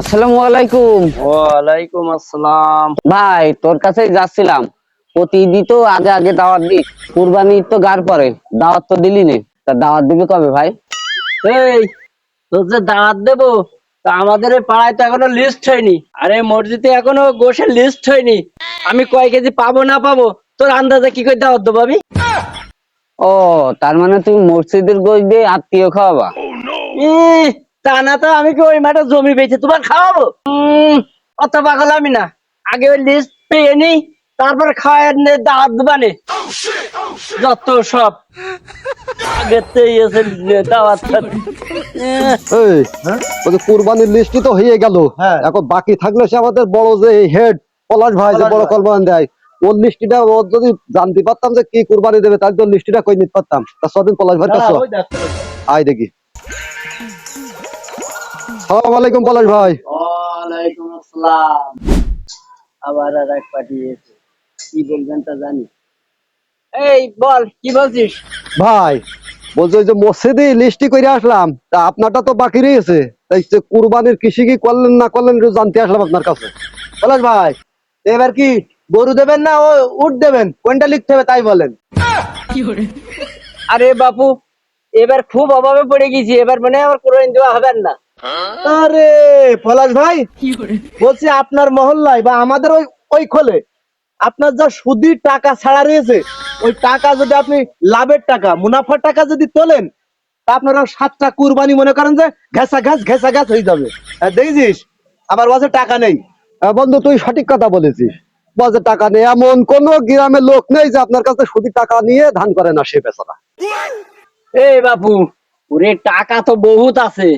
আসসালামু আলাইকুম। ওয়ালাইকুম আসসালাম। ভাই তোর কাছে যাচ্ছিলাম। প্রতিদিন তো আগে আগে দাওয়াত দি কুরবানি তো গার পরে দাওয়াত তো দিলি নে। তা দাওয়াত দিবি কবে ভাই? এই তোর যে দাওয়াত দেবো তা আমাদের পাড়ায় তো এখনও লিস্ট হয়নি। আরে মসজিদে এখনও গোশের লিস্ট হয়নি। আমি কয় কেজি পাবো না পাবো তোর আন্দাজে কি করে দাওয়াত দেবো আমি? ও তার মানে তুমি মসজিদের গোশ দিয়ে আত্মীয় খাওয়াবা? তা না তো আমি কি ওই মাঠে জমি পেয়েছি তোমার খাওয়াবো? অত পাগল আমি না। আগে ওই লিস্ট পেয়ে নিই তারপর খাওয়ার নে দাওয়াত দেবানে যত সব। আগেতেই এসে দাওয়াত খাবে। ইহ, এই ওই যে কুরবানির লিস্টই তো হয়ে গেল। এখন বাকি থাকলে সে আমাদের বড় যে হেড পলাশ ভাই যে বড় দেয় ওর লিস্টিটা ও যদি জানতে পারতাম যে কি কুরবানি দেবে তাহলে তো লিস্টিটা কই নিতে পারতাম। তা সদিন পলাশ ভাই কাছে আয় দেখি। সালাম আলাইকুম পলাশ ভাই। ওয়ালাইকুম আসসালাম। আবার আর এক পাঠিয়েছে কি বলবেন তা জানি। এই বল কি বলছিস? ভাই বলছে যে মসজিদে লিস্টি করে আসলাম তা আপনারটা তো বাকি রয়েছে। তাই যে কুরবানির কৃষি কি করলেন না করলেন একটু জানতে আসলাম আপনার কাছে। পলাশ ভাই এবার কি গরু দেবেন না ও উট দেবেন? কোনটা লিখতে হবে তাই বলেন। আরে বাপু এবার খুব অভাবে পড়ে গেছি। এবার মানে আমার কোরআন দেওয়া হবে না। আরে, পলাশ ভাই, বলছি আপনার মহল্লায় বা আমাদের ওই ওই খোলে, আপনার যা সুদির টাকা ছাড়া রয়েছে, ওই টাকা যদি আপনি লাভের টাকা, মুনাফার টাকা যদি তোলেন, তা আপনারা সাতটা কুরবানি মনে করেন যে ঘেঁষা ঘাস ঘেঁষা ঘাস হয়ে যাবে। দেখেছিস আবার বসে টাকা নেই। বন্ধু, তুই সঠিক কথা বলেছিস। বাজে টাকা নেই। এমন কোন গ্রামের লোক নেই যে আপনার কাছে সুদি টাকা নিয়ে ধান করে না সে বেচারা। এই বাপু, ওরে, টাকা তো বহুত আছে।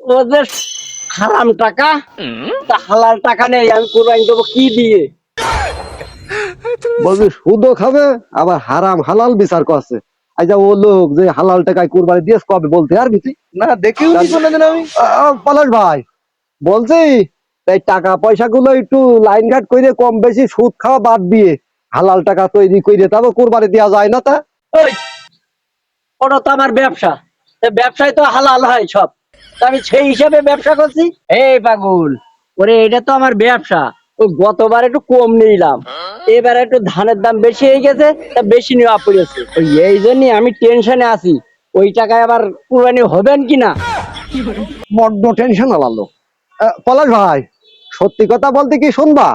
ওদের হারাম টাকা? তা হালাল টাকা নেই আমি কোরআন দেবো কি দিয়ে? বলবি সুদও খাবে আবার হারাম হালাল বিচার করছে। আচ্ছা ও লোক যে হালাল টাকায় কুরবানি দিয়েছ কবে বলতে আর কিছু? না দেখেও আমি। পলাশ ভাই বলছি এই টাকা পয়সা গুলো একটু লাইন ঘাট করে কম বেশি সুদ খাওয়া বাদ দিয়ে হালাল টাকা তৈরি করে তবে কুরবানি দেওয়া যায় না তা? ওটা তো আমার ব্যবসা। ব্যবসায় তো হালাল হয় সব। আমি সেই হিসাবে ব্যবসা করছি? এই পাগল ওরে এটা তো আমার ব্যবসা। ওই গতবার একটু কম নিলাম। এবার একটু ধানের দাম বেশি হয়ে গেছে তা বেশি নেওয়া পড়েছে। ওই এই জন্যই আমি টেনশনে আছি। ওই টাকায় আবার কুরবানি হবেন কিনা? বড্ড টেনশন আলালো পলাশ ভাই সত্যি কথা বলতে কি শুনবা?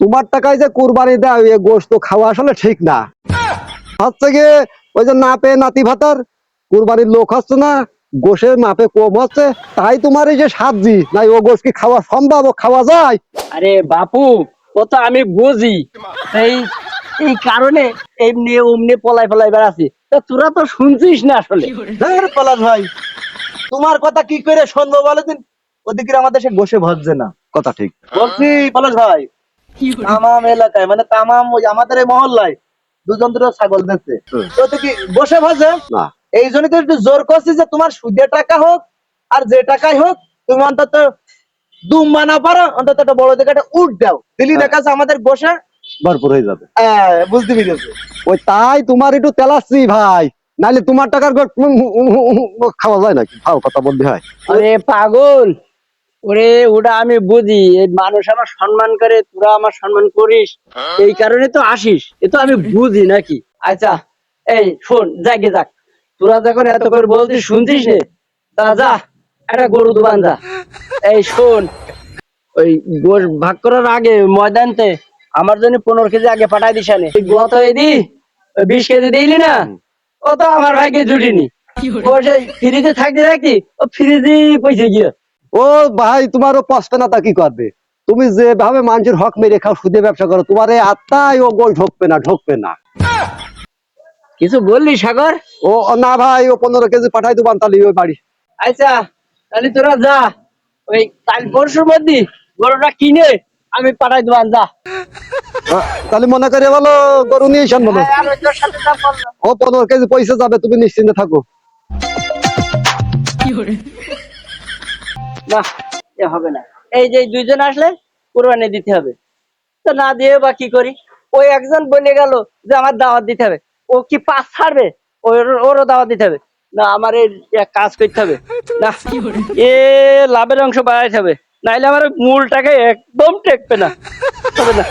তোমার টাকায় যে কুরবানি দেয় এ গোস্ত খাওয়া আসলে ঠিক না। হচ্ছে গিয়ে ওই যে না পেয়ে নাতি ভাতার কুরবানির লোক হচ্ছে না গোশের মাপে কম হচ্ছে তাই তোমার এই যে সাবজি নাই ও গোশ কি খাওয়া সম্ভব? ও খাওয়া যায়? আরে বাপু ও তো আমি বুঝি। এই এই কারণে এমনি অমনি পলাই পলাই বেড়াচ্ছি। তা তোরা তো শুনছিস না আসলে। পলাশ ভাই তোমার কথা কি করে শুনব বলে দিন? ওদিকে আমাদের সে বসে ভাবছে না। কথা ঠিক। বলছি পলাশ ভাই তামাম এলাকায় মানে তামাম ওই আমাদের এই মহল্লায় দুজন দুটো ছাগল দেখছে। তো তো কি বসে ভাজে না। এই জন্য তো একটু জোর করছি যে তোমার সুদের টাকা হোক আর যে টাকাই হোক তুমি অন্তত দুম বানা পারো অন্তত একটা বড় দিকে একটা উঠ দাও। দিলি দেখা যাচ্ছে আমাদের বসে ভরপুর হয়ে যাবে। বুঝতে পেরেছ। ওই তাই তোমার একটু তেলাচ্ছি ভাই নাইলে তোমার টাকার খাওয়া যায় নাকি? ভালো কথা বলতে হয় ওরে পাগল! ওরে ওটা আমি বুঝি এই মানুষ আমার সম্মান করে তোরা আমার সম্মান করিস। এই কারণে তো আসিস এ তো আমি বুঝি নাকি। আচ্ছা এই শোন যাকে যাক। তোরা যখন এত করে বলছিস, শুনছিস নে? তা যা, একটা গরু দোকান যা। এই শোন, ওই গোশ ভাগ করার আগে ময়দানতে আমার জন্য পনেরো কেজি আগে পাঠাই দিস গত বিশ কেজি দিলি না? ও তো আমার ভাইকে জুটিনি ফ্রিজে থাকতে থাকতে, ও ফ্রিজে পয়সা গিয়ে। ও ভাই, তোমারও পস্তে না তা কি করবে? তুমি যেভাবে মানুষের হক মেরে খাও, সুদে ব্যবসা করো, তোমার এই আত্মায় ও গোল ঢোকবে না ঢোকবে না। কিছু বললি সাগর? ও না ভাই ও পনেরো কেজি পাঠাই দেবান তাহলে ওই বাড়ি। আচ্ছা তাহলে তোরা যা। ওই কাল পরশুর মধ্যে গরুটা কিনে আমি পাঠাই দেবান যা। তাহলে মনে করে বলো গরু নিয়ে এসেন বলো। আর ওই তোর সাথে যা বললাম। ও পনেরো কেজি পয়সা যাবে তুমি নিশ্চিন্তে থাকো। না এ হবে না। এই যে দুইজন আসলে কোরবানি দিতে হবে। তো না দিয়ে বা কি করি? ওই একজন বলে গেল যে আমার দাওয়াত দিতে হবে। ও কি পাস ছাড়বে? ওর, ওরও দাওয়া দিতে হবে। না, আমার এক কাজ করতে হবে। না, এ লাভের অংশ বাড়াইতে হবে। নাইলে আমার মূলটাকে একদম টেকবে না। না।